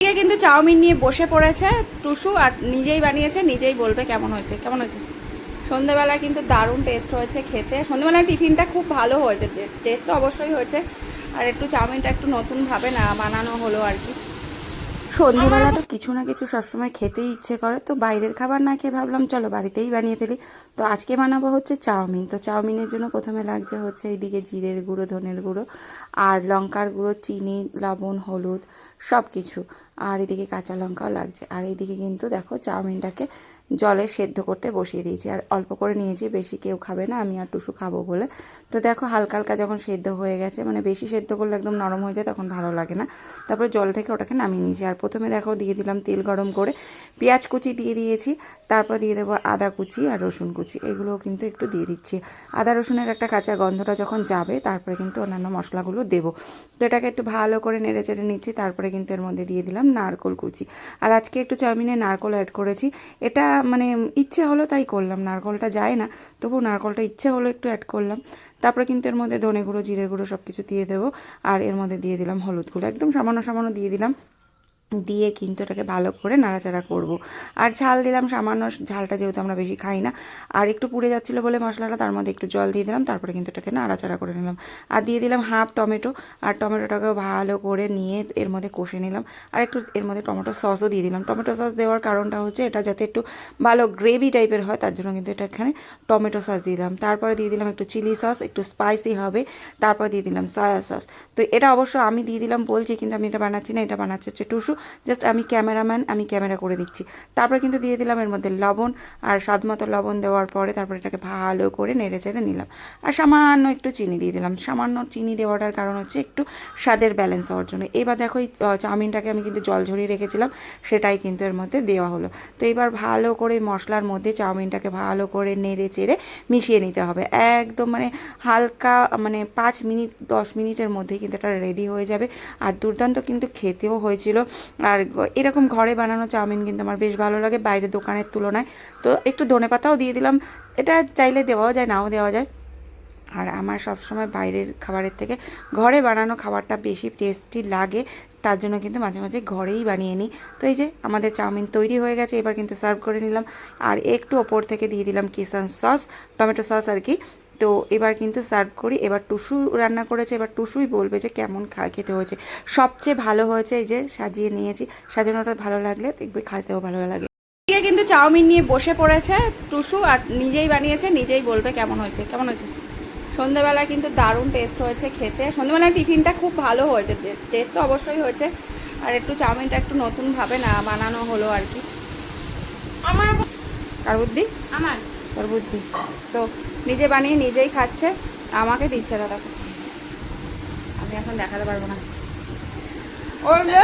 এদিকে কিন্তু চাউমিন নিয়ে বসে পড়েছে টুসু আর নিজেই বানিয়েছে, নিজেই বলবে কেমন হয়েছে কেমন হয়েছে? সন্ধেবেলা কিন্তু দারুণ টেস্ট হয়েছে খেতে। সন্ধেবেলা টিফিনটা খুব ভালো হয়েছে টেস্ট তো অবশ্যই হয়েছে। আর একটু চাউমিনটা একটু নতুনভাবে না বানানো হলো আর কি। সন্ধেবেলা তো কিছু না কিছু সবসময় খেতেই ইচ্ছে করে, তো বাইরের খাবার না খেয়ে ভাবলাম চলো বাড়িতেই বানিয়ে ফেলি। তো আজকে বানাবো হচ্ছে চাউমিন। তো চাউমিনের জন্য প্রথমে লাগছে হচ্ছে এইদিকে জিরের গুঁড়ো, ধনের গুঁড়ো আর লঙ্কার গুঁড়ো, চিনি, লবণ, হলুদ সব কিছু আর এদিকে কাঁচা লঙ্কাও লাগছে। আর এইদিকে কিন্তু দেখো চাউমিনটাকে জলে সেদ্ধ করতে বসিয়ে দিয়েছি। আর অল্প করে নিয়েছি, বেশি কেউ খাবে না, আমি আর টুসু খাব বলে। তো দেখো হালকা হালকা যখন সেদ্ধ হয়ে গেছে মানে বেশি সেদ্ধ করলে একদম নরম হয়ে যায়, তখন ভালো লাগে না। তারপরে জল থেকে ওটাকে নামিয়ে নিয়েছি। আর প্রথমে দেখো দিয়ে দিলাম তেল গরম করে, পেঁয়াজ কুচি দিয়ে দিয়েছি। তারপর দিয়ে দেবো আদা কুচি আর রসুন কুচি। এগুলো কিন্তু একটু দিয়ে দিচ্ছি। আদা রসুনের একটা কাঁচা গন্ধটা যখন যাবে, তারপরে কিন্তু অন্যান্য মশলাগুলো দেবো। তো এটাকে একটু ভালো করে নেড়ে চেড়ে নিচ্ছি, তারপরে কিন্তু এর মধ্যে দিয়ে দিলাম নারকোল কুচি। আর আজকে একটু চাউমিনে নারকোল অ্যাড করেছি। এটা মানে ইচ্ছে হলো তাই করলাম, নারকোলটা যায় না। তবু নারকোলটা ইচ্ছে হলো একটু অ্যাড করলাম। তারপরে কিন্তু এর মধ্যে ধনে গুঁড়ো, জিরে গুঁড়ো সব কিছু দিয়ে দেবো। আর এর মধ্যে দিয়ে দিলাম হলুদ গুঁড়ো। একদম সামান্য সামান্য দিয়ে দিলাম। দিয়ে কিন্তু এটাকে ভালো করে নাড়াচাড়া করব। আর ঝাল দিলাম, সামান্য ঝালটা যেহেতু আমরা বেশি খাই না। আর একটু পুড়ে যাচ্ছিল বলে মশলাটা, তার মধ্যে একটু জল দিয়ে দিলাম, তারপরে কিন্তু এটাকে নাড়াচাড়া করে নিলাম। আর দিয়ে দিলাম হাফ টমেটো, আর টমেটোটাকেও ভালো করে নিয়ে এর মধ্যে কষে নিলাম। আর একটু এর মধ্যে টমেটো সসও দিয়ে দিলাম। টমেটো সস দেওয়ার কারণটা হচ্ছে, এটা যাতে একটু ভালো গ্রেভি টাইপের হয়, তার জন্য কিন্তু এটা এখানে টমেটো সস দিয়ে দিলাম। তারপরে দিয়ে দিলাম একটু চিলি সস, একটু স্পাইসি হবে, তারপর দিয়ে দিলাম সয়া সস। তো এটা অবশ্য আমি দিয়ে দিলাম বলছি, কিন্তু আমি এটা বানাচ্ছি না, এটা বানাচ্ছে হচ্ছে টুসু। জাস্ট আমি ক্যামেরাম্যান, আমি ক্যামেরা করে দিচ্ছি তারপরে কিন্তু দিয়ে দিলাম এর মধ্যে লবণ আর স্বাদ মতো লবণ দেওয়ার পরে তারপরে এটাকে ভালো করে নেড়ে চেড়ে নিলাম। আর সামান্য একটু চিনি দিয়ে দিলাম। সামান্য চিনি দেওয়াটার কারণ হচ্ছে একটু স্বাদের ব্যালেন্স হওয়ার জন্য। এবার দেখো এই চাউমিনটাকে আমি কিন্তু জল ঝরিয়ে রেখেছিলাম, সেটাই কিন্তু এর মধ্যে দেওয়া হলো। তো এবার ভালো করে মশলার মধ্যে চাউমিনটাকে ভালো করে নেড়ে চেড়ে মিশিয়ে নিতে হবে। একদম মানে হালকা মানে পাঁচ মিনিট, দশ মিনিটের মধ্যেই কিন্তু এটা রেডি হয়ে যাবে। আর দুর্দান্ত কিন্তু খেতেও হয়েছিল। আর এরকম ঘরে বানানো চাউমিন কিন্তু আমার বেশ ভালো লাগে বাইরের দোকানের তুলনায়। তো একটু ধনে পাতাও দিয়ে দিলাম। এটা চাইলে দেওয়াও যায়, নাও দেওয়া যায়। আর আমার সবসময় বাইরের খাবারের থেকে ঘরে বানানো খাবারটা বেশি টেস্টি লাগে, তার জন্য কিন্তু মাঝে মাঝে ঘরেই বানিয়ে নিই। তো এই যে আমাদের চাউমিন তৈরি হয়ে গেছে, এবার কিন্তু সার্ভ করে নিলাম। আর একটু ওপর থেকে দিয়ে দিলাম কিষান সস, টমেটো সস আর কি। তো এবার কিন্তু সার্ভ করি। এবার টুসু রান্না করেছে এবার টুসুই বলবে যে কেমন খা খেতে হয়েছে। সবচেয়ে ভালো হয়েছে এই যে সাজিয়ে নিয়েছি। সাজানোটা ভালো লাগলে দেখবে খাইতেও ভালো লাগে। এদিকে কিন্তু চাউমিন নিয়ে বসে পড়েছে টুসু আর নিজেই বানিয়েছে নিজেই বলবে কেমন হয়েছে কেমন হয়েছে? সন্ধেবেলা কিন্তু দারুণ টেস্ট হয়েছে খেতে। সন্ধেবেলা টিফিনটা খুব ভালো হয়েছে টেস্ট তো অবশ্যই হয়েছে। আর একটু চাউমিনটা একটু নতুনভাবে না বানানো হলো আর কি। আমার কার বুদ্ধি? আমার। তোর বুদ্ধি। তো নিজে বানিয়ে নিজেই খাচ্ছে, আমাকে দিচ্ছে দাদা। আমি এখন দেখাতে পারব না। যে